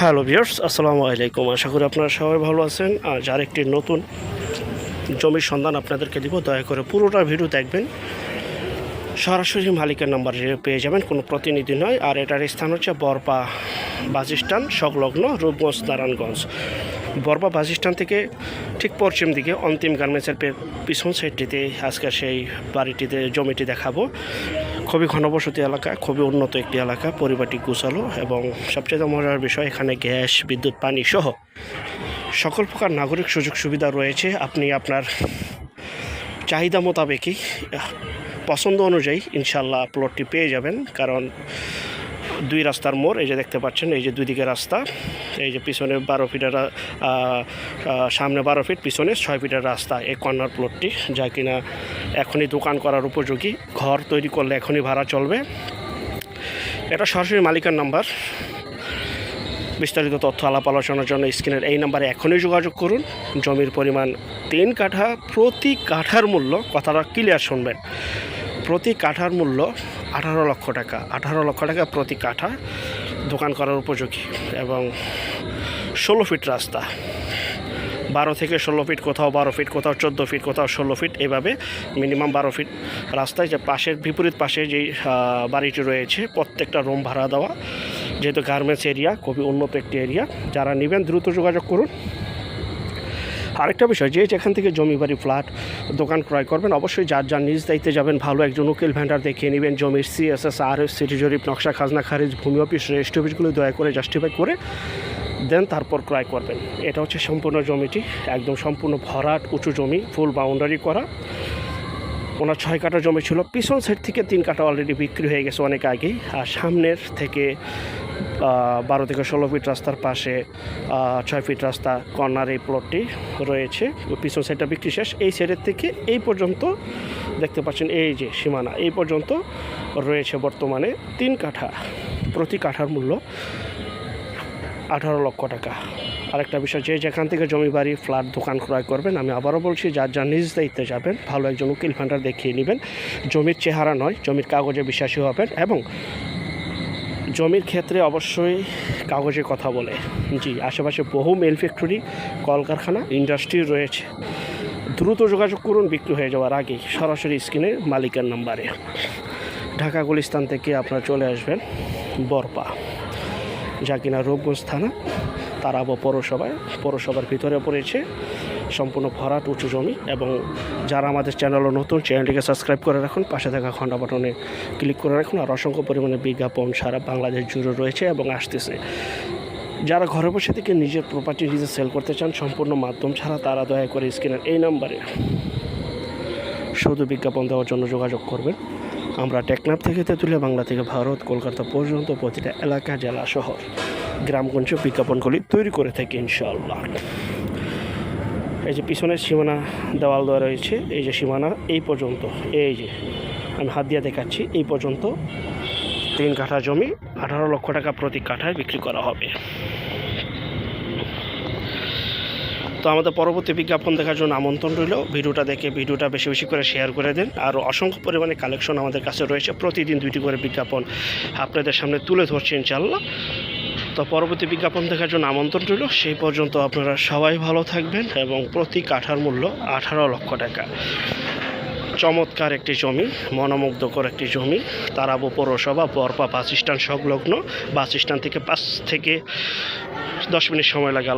Hello viewers, আসসালামু আলাইকুম। আশা করি আপনারা সবাই ভালো আছেন। আর যার একটি নতুন জমির সন্ধান আপনাদেরকে দিব। দয়া করে পুরোটা ভিডিও দেখবেন। সরাসরি মালিকের নাম্বার পেয়ে যাবেন। কোনো প্রতিনিধি নয়। আর এটার স্থান হচ্ছে বরপা বাস স্ট্যান্ড সংলগ্ন রূপগঞ্জ নারায়ণগঞ্জ। বরপা বাস স্ট্যান্ড থেকে ঠিক পশ্চিম দিকে অন্তিম গার্মেন্টসের পিছন সাইডটিতে আজকে সেই বাড়িটিতে জমিটি দেখাবো। খুবই ঘনবসতি এলাকা, খুবই উন্নত একটি এলাকা, পরিবারটি গুছালো এবং সবচেয়ে মজার বিষয়, এখানে গ্যাস, বিদ্যুৎ, পানি সহ সকল প্রকার নাগরিক সুযোগ সুবিধা রয়েছে। আপনি আপনার চাহিদা মোতাবেকই পছন্দ অনুযায়ী ইনশাল্লাহ প্লটটি পেয়ে যাবেন। কারণ দুই রাস্তার মোড়, এই যে দেখতে পাচ্ছেন, এই যে দুই দিকে রাস্তা, এই যে পিছনে বারো ফিটের সামনে বারো ফিট, পিছনে ছয় ফিটের রাস্তা, এই কর্নার প্লটটি যা কিনা এখনই দোকান করার উপযোগী, ঘর তৈরি করলে এখনই ভাড়া চলবে। এটা সরাসরি মালিকার নাম্বার। বিস্তারিত তথ্য আলাপ আলোচনার জন্য স্ক্রিনের এই নাম্বারে এখনই যোগাযোগ করুন। জমির পরিমাণ তিন কাঠা, প্রতি কাঠার মূল্য, কথাটা ক্লিয়ার শুনবেন, প্রতি কাঠার মূল্য আঠারো লক্ষ টাকা, আঠারো লক্ষ টাকা প্রতি কাঠা দোকান করার উপযোগী এবং ষোলো ফিট রাস্তা। বারো থেকে ষোলো ফিট কোথাও বারো ফিট, কোথাও চোদ্দ ফিট, কোথাও ষোলো ফিট, এভাবে মিনিমাম বারো ফিট রাস্তায় যে পাশের, বিপরীত পাশে যেই বাড়িটি রয়েছে, প্রত্যেকটা রুম ভাড়া দেওয়া। যেহেতু গার্মেন্টস এরিয়া, খুবই উন্নত একটি এরিয়া, যারা নেবেন দ্রুত যোগাযোগ করুন। আরেকটা বিষয়, যে যেখান থেকে জমি বাড়ি, ফ্ল্যাট, দোকান ক্রয় করবেন, অবশ্যই যার যার নিজ দায়িত্বে যাবেন, ভালো একজন উকিল ভেন্ডার দেখিয়ে নেবেন, জমির সিএসএস আর এস সিটি জরিপ, নকশা, খাজনা, খারিজ, ভূমি অফিস রেজিস্ট্রি অফিসগুলো দয়া করে জাস্টিফাই করে দেন, তারপর ক্রয় করবেন। এটা হচ্ছে সম্পূর্ণ জমিটি, একদম সম্পূর্ণ ভরাট, উঁচু জমি ফুল বাউন্ডারি করা। ওনার ছয় কাটা জমি ছিল, পিছন সাইড থেকে তিন কাটা অলরেডি বিক্রি হয়ে গেছে অনেক আগেই। আর সামনের থেকে বারো থেকে ষোলো ফিট রাস্তার পাশে ছয় ফিট রাস্তা কর্নার এই প্লটটি রয়েছে। পিছন সাইডটা বিক্রি শেষ। এই সাইডের থেকে এই পর্যন্ত দেখতে পাচ্ছেন, এই যে সীমানা, এই পর্যন্ত রয়েছে বর্তমানে তিন কাঠা। প্রতি কাঠার মূল্য আঠারো লক্ষ টাকা। আরেকটা বিষয়, যে যেখান থেকে জমি বাড়ি, ফ্ল্যাট, দোকান ক্রয় করবেন, আমি আবারও বলছি, যার যার নিজ দায়িত্বে যাবেন, ভালো একজন উকিল ফান্ডার দেখিয়ে নেবেন। জমির চেহারা নয়, জমির কাগজে বিশ্বাসী হবেন এবং জমির ক্ষেত্রে অবশ্যই কাগজে কথা বলে। জি, আশেপাশে বহু মেল ফ্যাক্টরি, কলকারখানা, ইন্ডাস্ট্রি রয়েছে। দ্রুত যোগাযোগ করুন, বিক্রি হয়ে যাওয়ার আগে সরাসরি স্ক্রিনে মালিকের নাম্বারে। ঢাকা গুলিস্তান থেকে আপনারা চলে আসবেন বরপা। যা কিনা রূপগঞ্জ থানা, তারাবো পৌরসভায়, পৌরসভার ভিতরে পড়েছে। সম্পূর্ণ ভরাট উঁচু জমি এবং যারা আমাদের চ্যানেলও নতুন, চ্যানেলটিকে সাবস্ক্রাইব করে রাখুন, পাশে থাকা ঘণ্টা বাটনে ক্লিক করে রাখুন আর অসংখ্য পরিমাণে বিজ্ঞাপন সারা বাংলাদেশ জুড়ে রয়েছে এবং আসতেছে। যারা ঘরে বসে থেকে নিজের প্রপার্টি নিজে সেল করতে চান, সম্পূর্ণ মাধ্যম ছাড়া তারা দয়া করে স্ক্রিনের এই নাম্বারে শুধু বিজ্ঞাপন দেওয়ার জন্য যোগাযোগ করবেন। আমরা টেকনাফ থেকে তেঁতুলিয়া বাংলা থেকে ভারত, কলকাতা পর্যন্ত প্রতিটা এলাকা, জেলা, শহর, গ্রামগঞ্জে বিজ্ঞাপনগুলি তৈরি করে থাকি ইনশাআল্লাহ। এই যে পিছনের সীমানা দেওয়াল দেওয়া রয়েছে, এই যে সীমানা, এই পর্যন্ত, এই যে আমি হাত দিয়ে দেখাচ্ছি, এই পর্যন্ত তিন কাঠা জমি, আঠারো লক্ষ টাকা প্রতি কাঠায় বিক্রি করা হবে। তো আমাদের পরবর্তী বিজ্ঞাপন দেখার জন্য আমন্ত্রণ রইল। ভিডিওটা দেখে ভিডিওটা বেশি বেশি করে শেয়ার করে দেন। আর অসংখ্য পরিমাণে কালেকশন আমাদের কাছে রয়েছে। প্রতিদিন দুইটি করে বিজ্ঞাপন আপনাদের সামনে তুলে ধরছি ইনশাল্লাহ তো পরবর্তী বিজ্ঞাপন দেখার জন্য আমন্ত্রণ রইল। সেই পর্যন্ত আপনারা সবাই ভালো থাকবেন এবং প্রতি কাঠার মূল্য আঠারো লক্ষ টাকা। চমৎকার একটি জমি, মনোমুগ্ধকর একটি জমি। তারাবো পৌরসভা, বরপা বাস স্ট্যান্ড সংলগ্ন। বাস স্ট্যান্ড থেকে পাঁচ থেকে দশ মিনিট সময় লাগে।